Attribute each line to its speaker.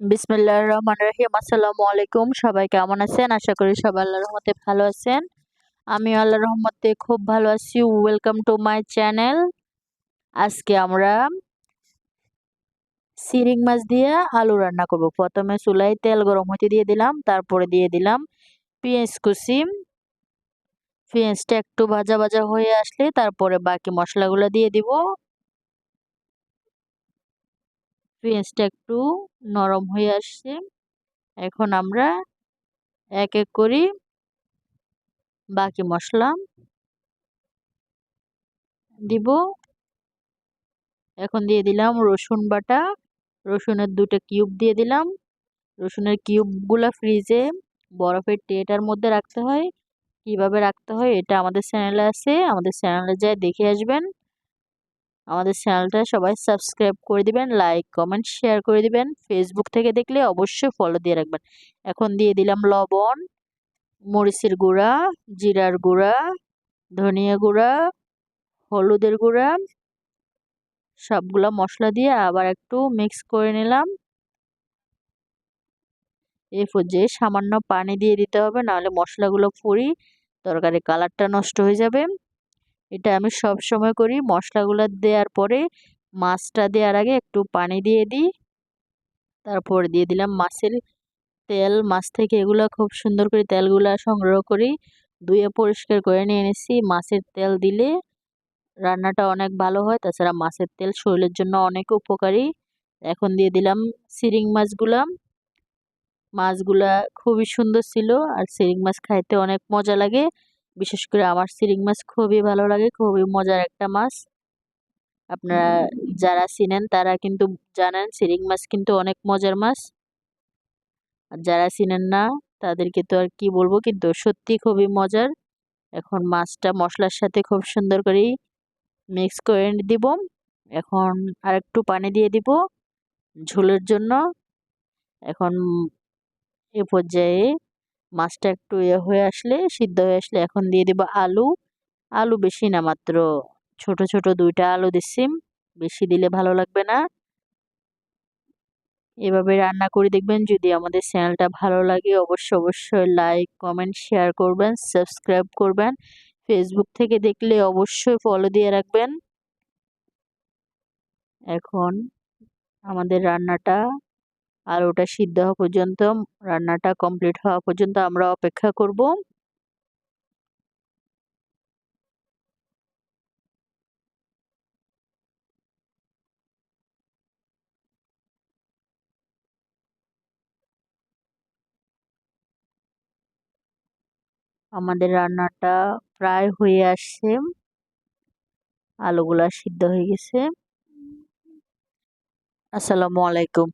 Speaker 1: বিসমিল্লাহির রহমান রহিম। আসসালামু আলাইকুম, সবাই কেমন আছেন? আশা করি সবাই আল্লাহর রহমতে ভালো আছেন। আমি আল্লাহর রহমতে খুব ভালো আছি। ওয়েলকাম টু মাই চ্যানেল আজকে আমরা সিরিং মাছ দিয়ে আলু রান্না করব। প্রথমে চুলায় তেল গরম হতে দিয়ে দিলাম, তারপরে দিয়ে দিলাম পেঁয়াজ কুচি। পেঁয়াজটা একটু ভাজা ভাজা হয়ে আসলে তারপরে বাকি মশলাগুলো দিয়ে দিব। পেঁয়াজটা একটু নরম হয়ে আসছে। এখন আমরা এক এক করি বাকি মশলা দিব। এখন দিয়ে দিলাম রসুন বাটা। রসুনের দুটো কিউব দিয়ে দিলাম। রসুনের কিউবগুলো ফ্রিজে বরফের টেটার মধ্যে রাখতে হয়। কীভাবে রাখতে হয় এটা আমাদের চ্যানেলে আছে। আমাদের চ্যানেলে যায় দেখে আসবেন। আমাদের চ্যানেলটা সবাই সাবস্ক্রাইব করে দিবেন, লাইক, কমেন্ট, শেয়ার করে দিবেন। ফেসবুক থেকে দেখলে অবশ্যই ফলো দিয়ে রাখবেন। এখন দিয়ে দিলাম লবণ, মরিচের গুঁড়া, জিরার গুঁড়া, ধনিয়া গুঁড়া, হলুদের গুঁড়া, সবগুলো মশলা দিয়ে আবার একটু মিক্স করে নিলাম। এই পর্যায়ে সামান্য পানি দিয়ে দিতে হবে, নাহলে মশলাগুলো পুড়ি তরকারি কালারটা নষ্ট হয়ে যাবে। এটা আমি সব সময় করি। মশলাগুলো দেওয়ার পরে মাছটা দেওয়ার আগে একটু পানি দিয়ে দিই। তারপর দিয়ে দিলাম মাছের তেল। মাছ থেকে এগুলো খুব সুন্দর করে তেলগুলো সংগ্রহ করি। ধুয়ে পরিষ্কার করে নিয়ে এনেছি মাছের তেল দিলে রান্নাটা অনেক ভালো হয়। তাছাড়া মাছের তেল শরীরের জন্য অনেক উপকারী। এখন দিয়ে দিলাম সিরিং মাছগুলা। মাছগুলা খুবই সুন্দর ছিল আর সিরিং মাছ খাইতে অনেক মজা লাগে। বিশেষ করে আমার সিরিং মাছ খুবই ভালো লাগে খুবই মজার একটা মাছ। আপনারা যারা চিনেন তারা কিন্তু জানেন সিরিং মাছ কিন্তু অনেক মজার মাছ। আর যারা চিনেন না তাদেরকে তো আর কি বলব কিন্তু সত্যি খুবই মজার। এখন মাছটা মশলার সাথে খুব সুন্দর করেই মিক্স করে দিব। এখন আর একটু পানি দিয়ে দিব ঝোলের জন্য। এখন এ পর্যায়ে মাছটা একটু ইয়ে হয়ে আসলে, সিদ্ধ হয়ে আসলে এখন দিয়ে দিব আলু। আলু বেশি না, মাত্র ছোট ছোট দুইটা আলু দিচ্ছি। বেশি দিলে ভালো লাগবে না। এভাবে রান্না করে দেখবেন, যদি আমাদের চ্যানেলটা ভালো লাগে, অবশ্যই অবশ্যই লাইক কমেন্ট শেয়ার করবেন সাবস্ক্রাইব করবেন। ফেসবুক থেকে দেখলে অবশ্যই ফলো দিয়ে রাখবেন। এখন আমাদের রান্নাটা আর ওটা সিদ্ধ হওয়া পর্যন্ত, রান্নাটা কমপ্লিট হওয়া পর্যন্ত আমরা অপেক্ষা করব। আমাদের রান্নাটা প্রায় হয়ে আসছে। আলুগুলা সিদ্ধ হয়ে গেছে। আসসালামু আলাইকুম।